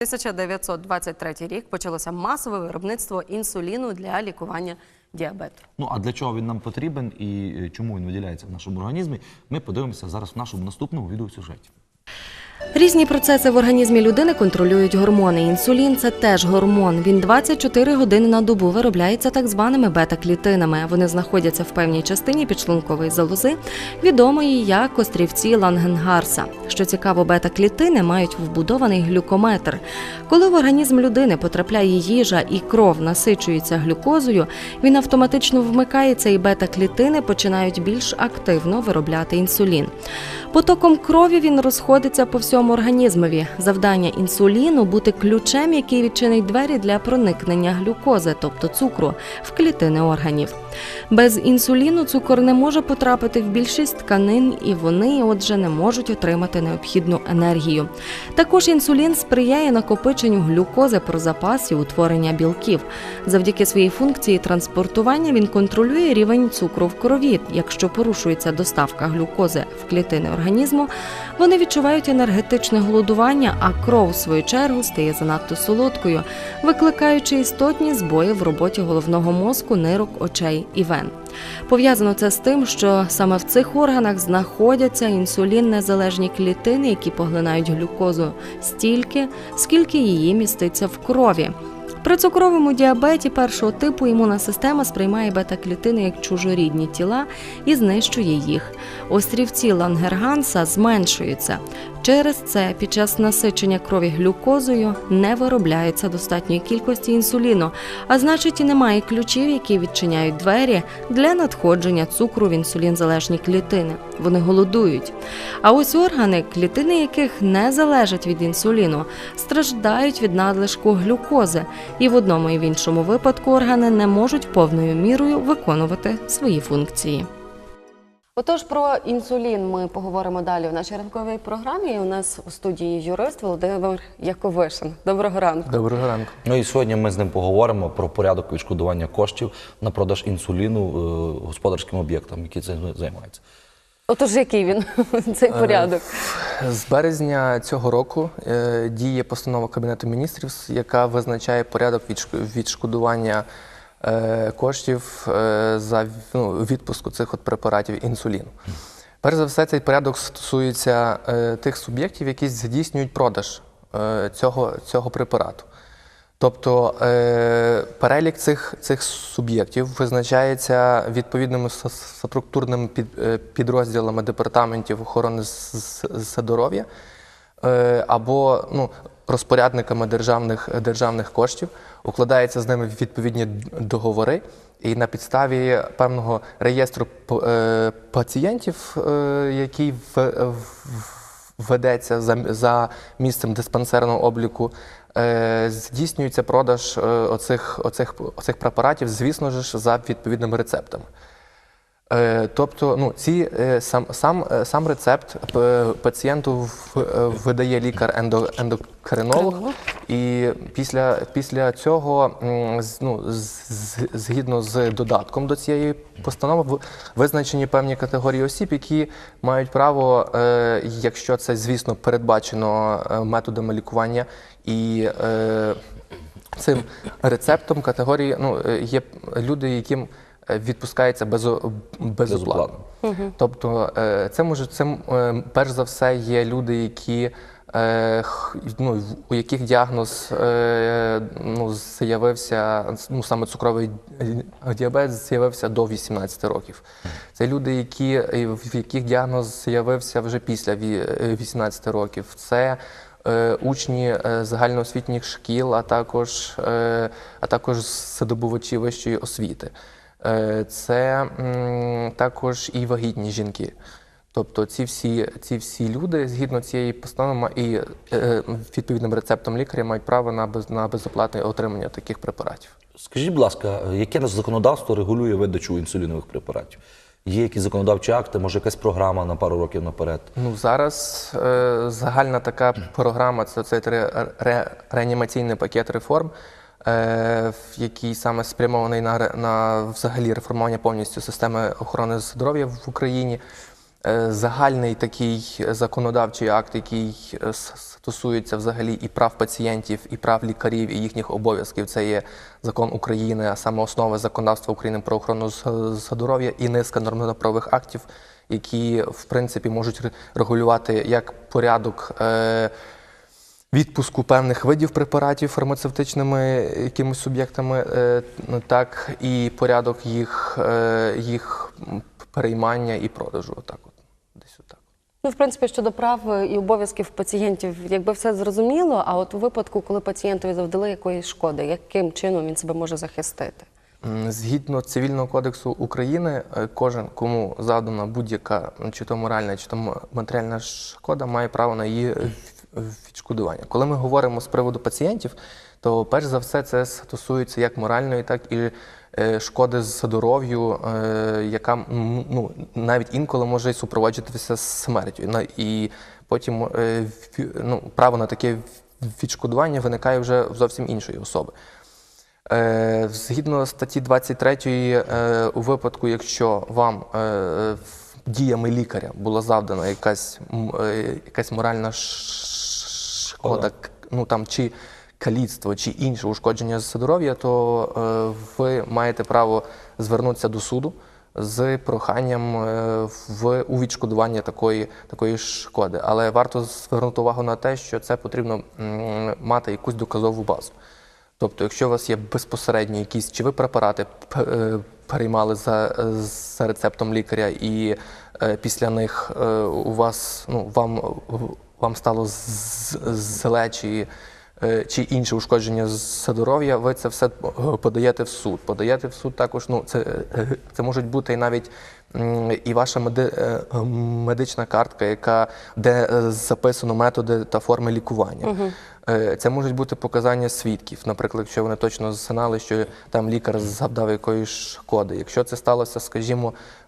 1923 рік почалося масове виробництво інсуліну для лікування діабету. Ну а для чого він нам потрібен і е, чому він виділяється в нашому організмі? Ми подивимося зараз в нашому наступному відеосюжеті. Різні процеси в організмі людини контролюють гормони. Інсулін це теж гормон. Він 24 години на добу виробляється так званими бета-клітинами. Вони знаходяться в певній частині підшлункової залози, відомої як острівці Лангенгарса. Що цікаво, бета-клітини мають вбудований глюкометр. Коли в організм людини потрапляє їжа і кров насичується глюкозою, він автоматично вмикається, і бета-клітини починають більш активно виробляти інсулін. Потоком крові він розходиться по всьому організмові. Завдання інсуліну бути ключем, який відчинить двері для проникнення глюкози, тобто цукру, в клітини органів. Без інсуліну цукор не може потрапити в більшість тканин, і вони, отже, не можуть отримати необхідну енергію. Також інсулін сприяє накопиченню глюкози про запас і утворення білків. Завдяки своїй функції транспортування він контролює рівень цукру в крові. Якщо порушується доставка глюкози в клітини організму, вони відчувають енергетичне голодування, а кров, в свою чергу, стає занадто солодкою, викликаючи істотні збої в роботі головного мозку, нирок, очей і вен. Пов'язано це з тим, що саме в цих органах знаходяться інсулін-незалежні клітини, які поглинають глюкозу стільки, скільки її міститься в крові. При цукровому діабеті першого типу імунна система сприймає бета-клітини як чужорідні тіла і знищує їх. Острівці Лангерганса зменшуються. Через це під час насичення крові глюкозою не виробляється достатньої кількості інсуліну, а значить і немає ключів, які відчиняють двері для надходження цукру в інсулінзалежні клітини. Вони голодують. А ось органи, клітини яких не залежать від інсуліну, страждають від надлишку глюкози, і в одному і в іншому випадку органи не можуть повною мірою виконувати свої функції. Отож, про інсулін ми поговоримо далі в нашій ранковій програмі. У нас у студії юрист Володимир Яковишин. Доброго ранку. Доброго ранку. Ну і сьогодні ми з ним поговоримо про порядок відшкодування коштів на продаж інсуліну е, господарським об'єктам, які цим займаються. Отож, який він цей порядок? З березня цього року е, діє постанова Кабінету міністрів, яка визначає порядок відшкодування е, коштів е, за ну, відпуску цих от препаратів інсуліну. Перш за все, цей порядок стосується е, тих суб'єктів, які здійснюють продаж е, цього, цього препарату. Тобто е, перелік цих, цих суб'єктів визначається відповідними структурними е, підрозділами департаментів охорони здоров'я е, або ну, розпорядниками державних, державних коштів, укладаються з ними відповідні договори, і на підставі певного реєстру пацієнтів, який в, ведеться за, за місцем диспансерного обліку, е, здійснюється продаж е, оцих, оцих, оцих препаратів, звісно ж, за відповідними рецептами. Е, Тобто, ну, ці, е, сам, сам, е, сам рецепт пацієнту видає лікар-ендокринолог, і після, після цього, ну, згідно з додатком до цієї постанови, визначені певні категорії осіб, які мають право, якщо це, звісно, передбачено методами лікування і цим рецептом категорії ну, є люди, яким відпускається безо- безоплатно. Тобто, е, це може це е, перш за все є люди, які е, ну, в- у яких діагноз е, ну, з'явився, ну саме цукровий діабет з'явився до 18 років. Це люди, які, е, в яких діагноз з'явився вже після ві- е, 18 років. Це е, учні е, загальноосвітніх шкіл, а також, е, а також здобувачі вищої освіти. Е, Це також і вагітні жінки. Тобто ці всі, ці всі люди, згідно цієї постанови і е, відповідним рецептом лікаря, мають право на, без, на безоплатне отримання таких препаратів. Скажіть, будь ласка, яке наше законодавство регулює видачу інсулінових препаратів? Є якісь законодавчі акти, може якась програма на пару років наперед? Ну зараз е, загальна така програма це, це ре, ре, реанімаційний пакет реформ, е, який саме спрямований на, на взагалі реформування повністю системи охорони здоров'я в Україні. е, загальний такий законодавчий акт, який е, стосується взагалі і прав пацієнтів, і прав лікарів, і їхніх обов'язків. Це є закон України, а саме основи законодавства України про охорону здоров'я і низка нормативно-правових актів, які в принципі можуть ре- регулювати як порядок. Е, відпуску певних видів препаратів фармацевтичними якимись суб'єктами, е, ну, так і порядок їх, е, їх переймання і продажу. Отак от. Десь отак. Ну, в принципі, щодо прав і обов'язків пацієнтів, якби все зрозуміло. А от у випадку, коли пацієнтові завдали якоїсь шкоди, яким чином він себе може захистити? Згідно цивільного кодексу України, е, кожен, кому завдана будь-яка чи то моральна, чи то матеріальна шкода, має право на її відшкодування. Коли ми говоримо з приводу пацієнтів, то перш за все це стосується як моральної, так і е, шкоди здоров'ю, е, яка ну, навіть інколи може супроводжуватися смертю. І потім е, ну, право на таке відшкодування виникає вже в зовсім іншої особи. Згідно статті 23, е, у випадку, якщо вам діями лікаря була завдана якась, якась моральна шкода, ну там чи каліцтво, чи інше ушкодження здоров'я, то е, ви маєте право звернутися до суду з проханням е, в у відшкодування такої, такої шкоди. Але варто звернути увагу на те, що це потрібно мати якусь доказову базу. Тобто, якщо у вас є безпосередньо якісь, чи ви препарати е, переймали за, за рецептом лікаря, і після них у вас ну вам, вам стало зле чи, е, чи інше ушкодження здоров'я, ви це все подаєте в суд. Подаєте в суд також. Ну це, е, це можуть бути і навіть і ваша меди, е, медична картка, яка де е, записано методи та форми лікування. Е, Це можуть бути показання свідків. Наприклад, якщо вони точно знали, що там лікар завдав якоїсь шкоди. Якщо це сталося, скажімо, е,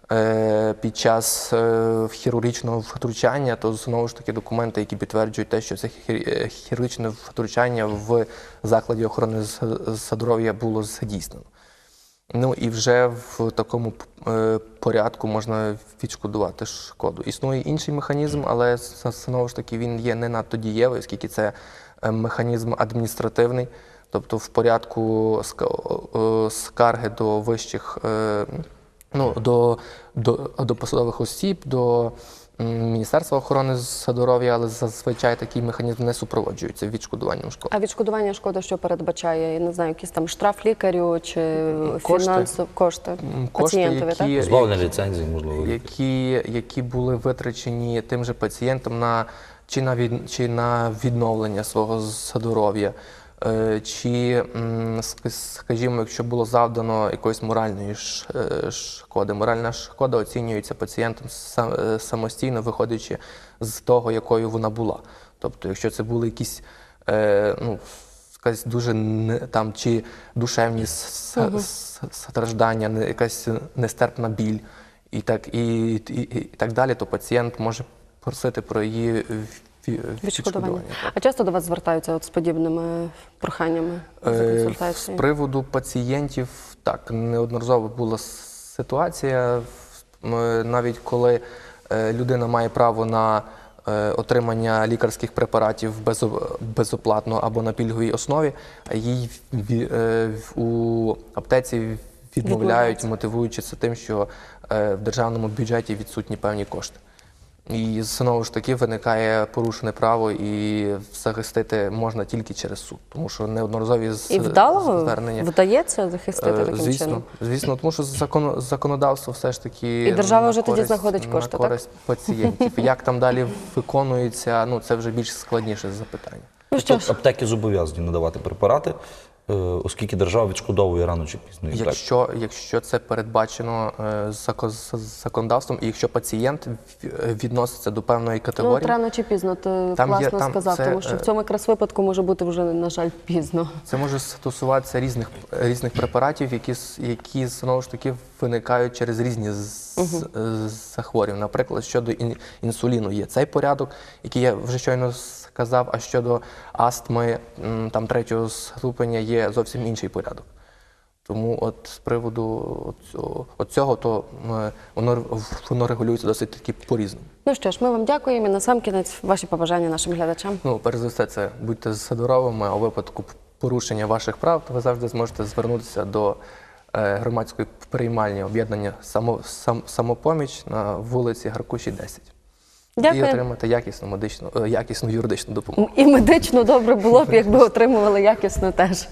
під час е, хірургічного втручання, то знову ж таки документи, які підтверджують те, що це е, хірургічне втручання в закладі охорони здоров'я було здійснено. Ну і вже в такому е, порядку можна відшкодувати шкоду. Існує інший механізм, але знову ж таки він є не надто дієвий, оскільки це е, механізм адміністративний, тобто в порядку е, скарги до вищих, е, ну до, до, до посадових осіб, до Міністерства охорони здоров'я, але зазвичай такий механізм не супроводжується відшкодуванням шкоди. А відшкодування шкоди, що передбачає? Я не знаю, якийсь там штраф лікарю чи Кошти. фінансові кошти, Кошти, пацієнтові, так? які, Позбавлення ліцензії, можливо. які, які були витрачені тим же пацієнтом на чи на від, чи на відновлення свого здоров'я, чи, скажімо, якщо було завдано якоїсь моральної е, шкоди. Моральна шкода оцінюється пацієнтом е, самостійно, виходячи з того, якою вона була. Тобто, якщо це були якісь е, ну, якась дуже там чи душевні страждання, якась нестерпна біль і так, і, і, і, так далі, то пацієнт може просити про її Відшкодування. А часто до вас звертаються от з подібними проханнями за Е, З приводу пацієнтів, так, неодноразово була ситуація, в- навіть коли е, людина має право на е, отримання лікарських препаратів безо- безоплатно або на пільговій основі, їй е, у аптеці відмовляють, мотивуючи це тим, що е, в державному бюджеті відсутні певні кошти. І знову ж таки виникає порушене право, і захистити можна тільки через суд, тому що неодноразові з- І вдало звернення. вдається захистити Е, таким звісно, чином? звісно, тому що закон, законодавство все ж таки І держава на вже тоді користь- знаходить на кошти, так? користь пацієнтів. Як там далі виконується, ну це вже більш складніше запитання. Ну що ж, аптеки зобов'язані надавати препарати, оскільки держава відшкодовує рано чи пізно. Якщо, якщо це передбачено е, законодавством, і якщо пацієнт в- відноситься до певної ну категорії, от рано чи пізно, ти Там є- там сказав, це, тому що в е, цьому якраз випадку може бути вже, на жаль, пізно. Це може стосуватися різних різних препаратів, які які знову ж таки виникають через різні з- з- захворювання. Наприклад, щодо ін- інсуліну є цей порядок, який я вже щойно сказав. А щодо астми там третього ступеня є зовсім інший порядок. Тому от з приводу цього, от то е, воно, воно регулюється досить таки по-різному. Ну що ж, ми вам дякуємо. І на сам кінець ваші побажання нашим глядачам. Ну, перш за все, це будьте здоровими, а у випадку порушення ваших прав, то ви завжди зможете звернутися до е, громадської приймальні об'єднання само, сам, самопоміч на вулиці Гаркуші 10. І отримати якісну медичну, е, якісну юридичну допомогу. І медично добре було б, якби отримували якісно теж.